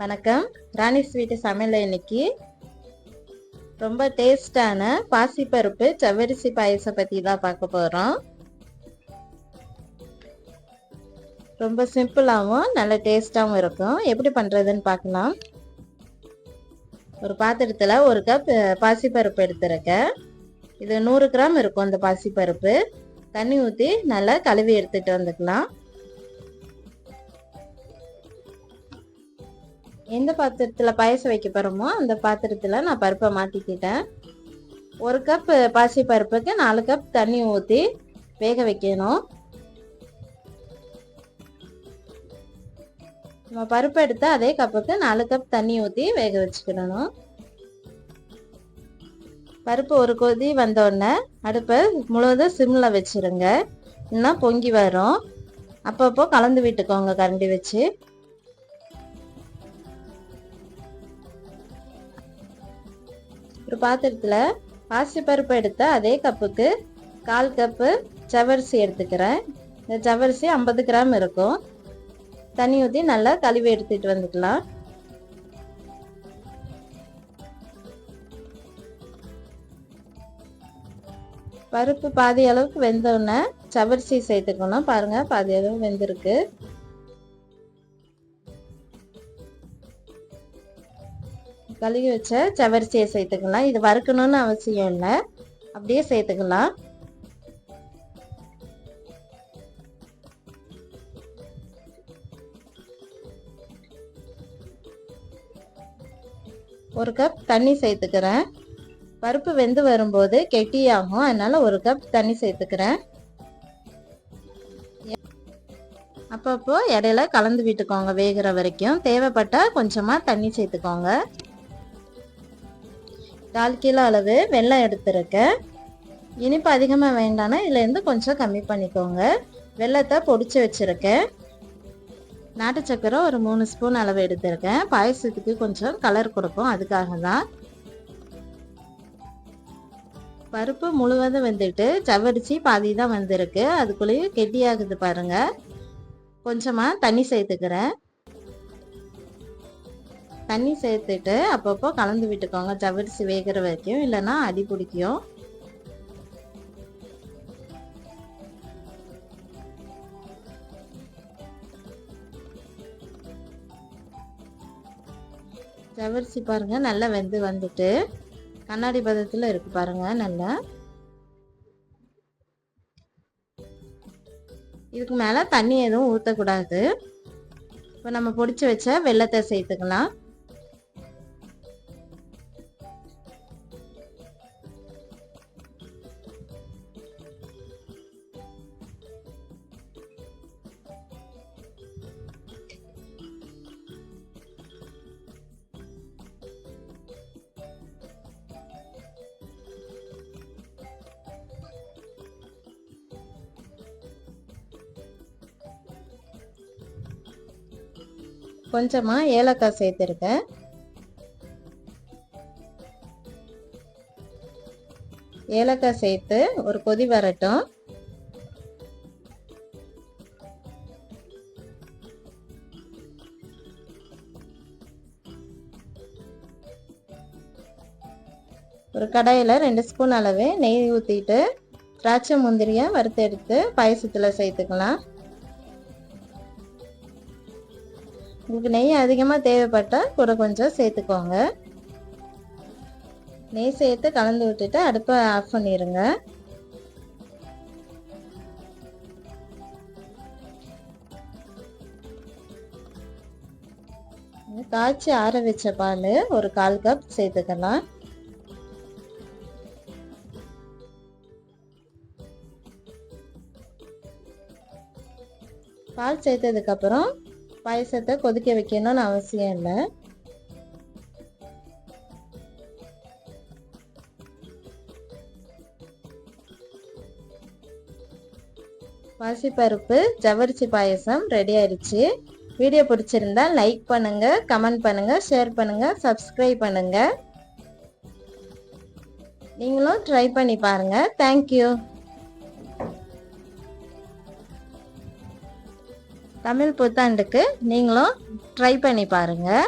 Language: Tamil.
வணக்கம். ராணி ஸ்வீட்டு சமையல் இன்னைக்கு. ரொம்ப டேஸ்டான பாசிப்பருப்பு செவ்வரிசி பாயசம் பற்றி தான் பார்க்க போகிறோம் ரொம்ப சிம்பிளாகவும் நல்ல டேஸ்டாகவும் இருக்கும். எப்படி பண்ணுறதுன்னு பார்க்கலாம். ஒரு பாத்திரத்தில் ஒரு கப் பாசிப்பருப்பு எடுத்துருக்கேன் இது நூறு கிராம் இருக்கும் அந்த பாசிப்பருப்பு. தண்ணி ஊற்றி நல்லா கழுவி எடுத்துகிட்டு வந்துக்கலாம். எந்த பாத்திரத்தில் பாயசம் வைக்க போகிறோமோ அந்த பாத்திரத்தில் நான் பருப்பை மாற்றிக்கிட்டேன் ஒரு கப் பாசி பருப்புக்கு நாலு கப் தண்ணி ஊற்றி வேக வைக்கணும். நம்ம பருப்பு எடுத்து அதே கப்புக்கு நாலு கப் தண்ணி ஊற்றி வேக வச்சுக்கிடணும். பருப்பு ஒரு கொதி வந்தோடனே அடுப்பை முழுவதும் சிம்மில் வச்சுருங்க. இன்னும் பொங்கி வரும். அப்பப்போ கலந்து விட்டுக்கோங்க கரண்டி வச்சு. ஒரு பாத்திரத்தில் பாசிப்பருப்பு எடுத்த அதே கப்புக்கு கால் கப்பு ஜவரிசி எடுத்துக்கிறேன். இந்த ஜவரிசி ஐம்பது கிராம் இருக்கும். தண்ணி ஊற்றி நல்லா கழுவி எடுத்துகிட்டு வந்துக்கலாம். பருப்பு பாதி அளவுக்கு வெந்தோடனே சவரிசி சேர்த்துக்கணும். பாருங்க பாதி அளவு வெந்திருக்கு. கழுவி வச்ச சவரிசியை சேர்த்துக்கலாம். இது வறுக்கணும்னு அவசியம் இல்லை. அப்படியே சேர்த்துக்கலாம். ஒரு கப் தண்ணி சேர்த்துக்கிறேன். பருப்பு வெந்து வரும்போது கெட்டியாகும். அதனால் ஒரு கப் தண்ணி சேர்த்துக்கிறேன். அப்பப்போ இடையில கலந்து விட்டுக்கோங்க வேகிற வரைக்கும். தேவைப்பட்டால் கொஞ்சமாக தண்ணி சேர்த்துக்கோங்க. கால் கிலோ அளவு வெள்ளம் எடுத்துருக்கேன் இனிப்பு அதிகமாக வேண்டாம்னா இதுலேருந்து கொஞ்சம் கம்மி பண்ணிக்கோங்க. வெள்ளத்தை பொடிச்சு வச்சுருக்கேன் நாட்டு சக்கரை ஒரு மூணு ஸ்பூன் அளவு எடுத்திருக்கேன் பாயசத்துக்கு கொஞ்சம் கலர் கொடுக்கும் அதுக்காக தான் பருப்பு முழுவதும் வந்துட்டு சவரிச்சு பாதி தான் வந்திருக்கு. அதுக்குள்ளேயும் கெட்டியாகுது பாருங்கள் கொஞ்சமாக தண்ணி சேர்த்துக்கிறேன். தண்ணி சேர்த்துட்டு அப்பப்போ கலந்து விட்டுக்கோங்க. ஜவரிசி வேகிற வரைக்கும் இல்லைன்னா அடி பிடிக்கும். ஜவரிசி பாருங்க நல்லா வெந்து வந்துட்டு. கண்ணாடி பதத்தில் இருக்கு பாருங்க நல்லா. இதுக்கு மேலே தண்ணி எதுவும் ஊற்றக்கூடாது இப்போ நம்ம பொடிச்சு வச்ச வெள்ளத்தை சேர்த்துக்கலாம். கொஞ்சமாக ஏலக்காய் சேர்த்துருக்கேன். ஏலக்காய் சேர்த்து ஒரு கொதி வரட்டும். ஒரு கடாயில் ரெண்டு ஸ்பூன் அளவு நெய் ஊற்றிட்டு திராட்சை முந்திரியை வறுத்து எடுத்து பாயசத்தில் சேர்த்துக்கலாம். உங்களுக்கு நெய் அதிகமாக தேவைப்பட்டால் கூட கொஞ்சம் சேர்த்துக்கோங்க. நெய் சேர்த்து கலந்து விட்டுட்டு அடுப்பை ஆஃப் பண்ணிடுங்க காய்ச்சி ஆற வச்ச பால் ஒரு கால் கப் சேர்த்துக்கலாம். பால் சேர்த்ததுக்கப்புறம் பாயசத்தை கொதிக்க வைக்கணும்னு அவசியம் இல்லை. பாசிப்பருப்பு ஜவரிசி பாயசம் ரெடி ஆயிடுச்சு. வீடியோ பிடிச்சிருந்தா லைக் பண்ணுங்க கமெண்ட் பண்ணுங்க ஷேர் பண்ணுங்க சப்ஸ்கிரைப் பண்ணுங்க. நீங்களும் ட்ரை பண்ணி பாருங்க. தேங்க்யூ தமிழ் புத்தாண்டுக்கு நீங்களும் ட்ரை பண்ணி பாருங்கள்